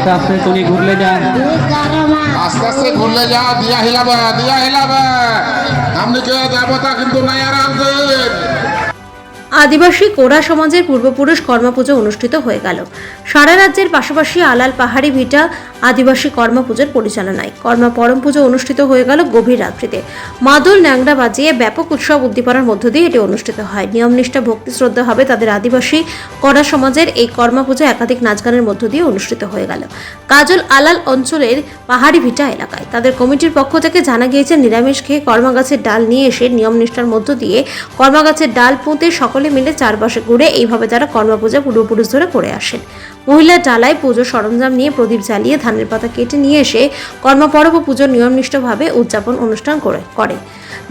আস্তে আস্তে তুমি ঘুরলে যা। আস্তে আস্তে ঘুরলে যা, দিয়া হিলাবা, দিয়া হিলাবে। আমনিকে দেবতা কিন্তু নাই আর আনছেন আদিবাসী কোরা সমাজের পূর্বপুরুষ কর্মপুজো অনুষ্ঠিত হয়ে গেল। সারা রাজ্যের পাশাপাশি আলাল পাহাড়ি ভিটা আদিবাসী কর্মপুজোর পরিচালনায় কর্মা পরম পুজো অনুষ্ঠিত হয়ে গেল গভীর রাত্রিতে। মাদুল ন্যাংড়া বাজিয়ে ব্যাপক উৎসব উদ্দীপনার মধ্য দিয়ে এটি অনুষ্ঠিত হয়। নিয়মনিষ্ঠা ভক্তি শ্রদ্ধা হবে তাদের আদিবাসী করা সমাজের এই কর্মা পুজো একাধিক নাচগানের মধ্য দিয়ে অনুষ্ঠিত হয়ে গেল। কাজল আলাল অঞ্চলের পাহাড়ি ভিটা এলাকায় তাদের কমিটির পক্ষ থেকে জানা গিয়েছে, নিরামিষ খেয়ে কর্মা গাছের ডাল নিয়ে এসে নিয়মনিষ্ঠার মধ্য দিয়ে কর্মা গাছের ডাল পুঁতে সকলে মিলে চারপাশে ঘুরে এইভাবে তারা কর্মা পূজা পূর্বপুরুষ ধরে করে আসেন। মহিলা ডালায় পুজো সরঞ্জাম নিয়ে প্রদীপ জ্বালিয়ে ধানের পাতা কেটে নিয়ে এসে কর্মপর্ব ও পুজোর নিয়মনিষ্ঠভাবে উদযাপন অনুষ্ঠান করে করে।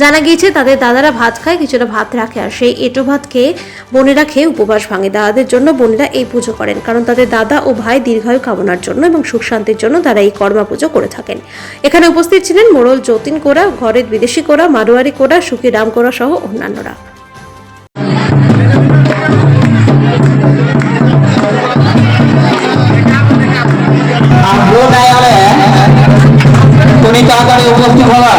জানা গিয়েছে তাদের দাদারা ভাত খায়, কিছুটা ভাত রাখে আর সেই এঁটো ভাত খেয়ে বোনেরা খেয়ে উপবাস ভাঙে। দাদাদের জন্য বোনেরা এই পুজো করেন কারণ তাদের দাদা ও ভাই দীর্ঘায়ু কামনার জন্য এবং সুখ শান্তির জন্য তারা এই কর্মা পুজো করে থাকেন। এখানে উপস্থিত ছিলেন মোড়ল যতীন কোরা ঘরের বিদেশি কোরা মারোয়ারি কোরা সুখী রাম কোরা সহ অন্যান্যরা। তুমি আকারে উপস্থিত হওয়ার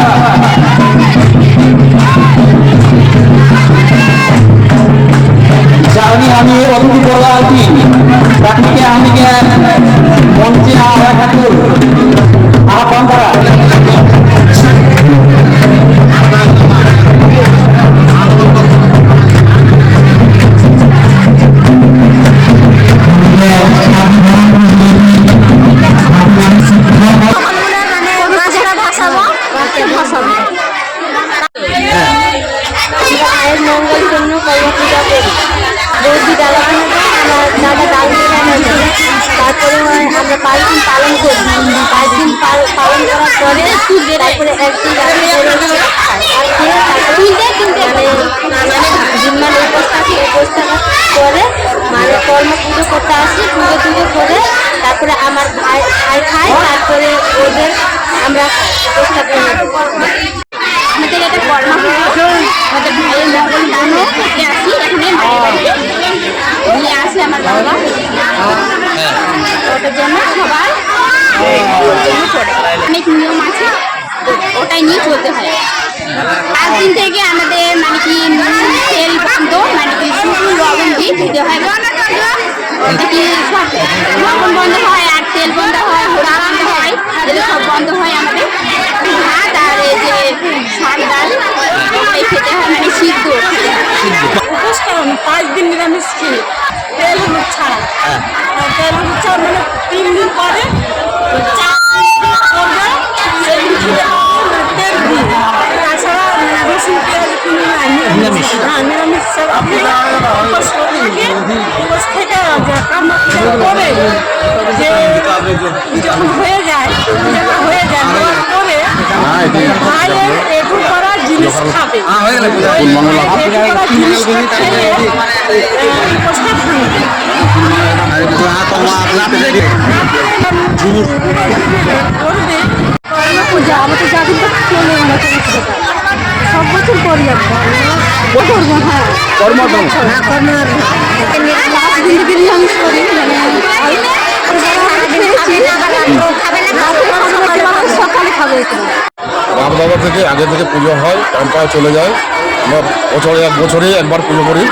যাওনি আমি অতিথি করবার তাকে আমি মঞ্চে আহ্বান ঠাকুর বৌদি ডালা আমার দাদা বানাবো তারপরে আমরা পাঁচ দিন পালন করি। পাঁচ দিন পালন করার পরে তারপরে একদিন মানে মানে উপোস থাকি উপোস থাকার পরে মানে কর্ম পুজো করতে আসি পুজো টুজো করে। তারপরে আমার ভাই ভাই খায় তারপরে ওদের আমরা আমাদের এটা কর্ম আমাদের ভাইয়ের মঙ্গল থেকে আসি। এখানে মায়ের বাড়িতে নিয়ে আসে আমার বাবা ওটার জন্য সবাই ওর জন্য করে অনেক নিয়ম আছে ওটাই নিয়ে চলতে হয় পাঁচ দিন থেকে আমাদের মানে কি তেল বন্ধ মানে কি লবণ দিয়ে দিতে হয়। কি সব লবণ বন্ধ হয় আর তেল বন্ধ হয় বন্ধ হয় এগুলো সব বন্ধ হয় আমাদের। ভাত আর এই যে শাক ডাল ওটাই খেতে হয় মানে সিদ্ধ। উপোস কারণ পাঁচ দিন নিরামিষ খেয়ে তেল হলুদ ছাড়া। আর তেল হলুদ ছাড়া মানে তিন দিন পরে উপোস থেকে উপোস থেকে পূজা করে যে যখন হয়ে যায় করবে পূজা আমাদের জাতির চলে আমরা সব বছর করি হ্যাঁ কর্মদম কর্ম লাস্ট দিন থেকে করি। মানে সকালে খাবে এখানে দাদা থেকে আগে থেকে পুজো হয় পরম্পরা চলে যায়। আমরা বছরে এক বছরে একবার পুজো করি।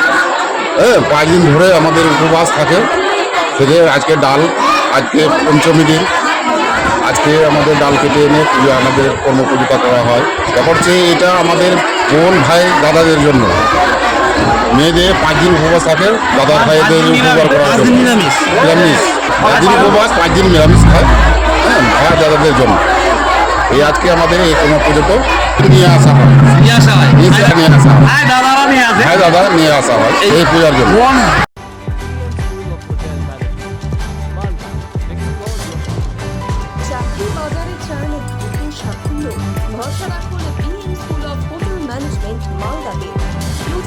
হ্যাঁ পাঁচ দিন ধরে আমাদের উপবাস থাকে। থেকে আজকে ডাল আজকে পঞ্চমী দিন। আজকে আমাদের ডাল কেটে এনে পুজো আমাদের কর্ম পূজিতা করা হয়। হচ্ছে এটা আমাদের বোন ভাই দাদাদের জন্য। মেয়েদের পাঁচ দিন উপবাস থাকে দাদা ভাইদের উপকার করার জন্য। নিরামিষ। পাঁচ দিন উপবাস পাঁচ দিন নিরামিষ খায়। হ্যাঁ ভাই দাদাদের জন্য। এই আজকে আমাদের এই কর্ম পুজোটা নিয়ে আসা হয়। নিয়ে আসা হয়। নিয়ে আসা হয়। ভাই দাদা নিয়ে আসা হয় এই পূজার জন্য।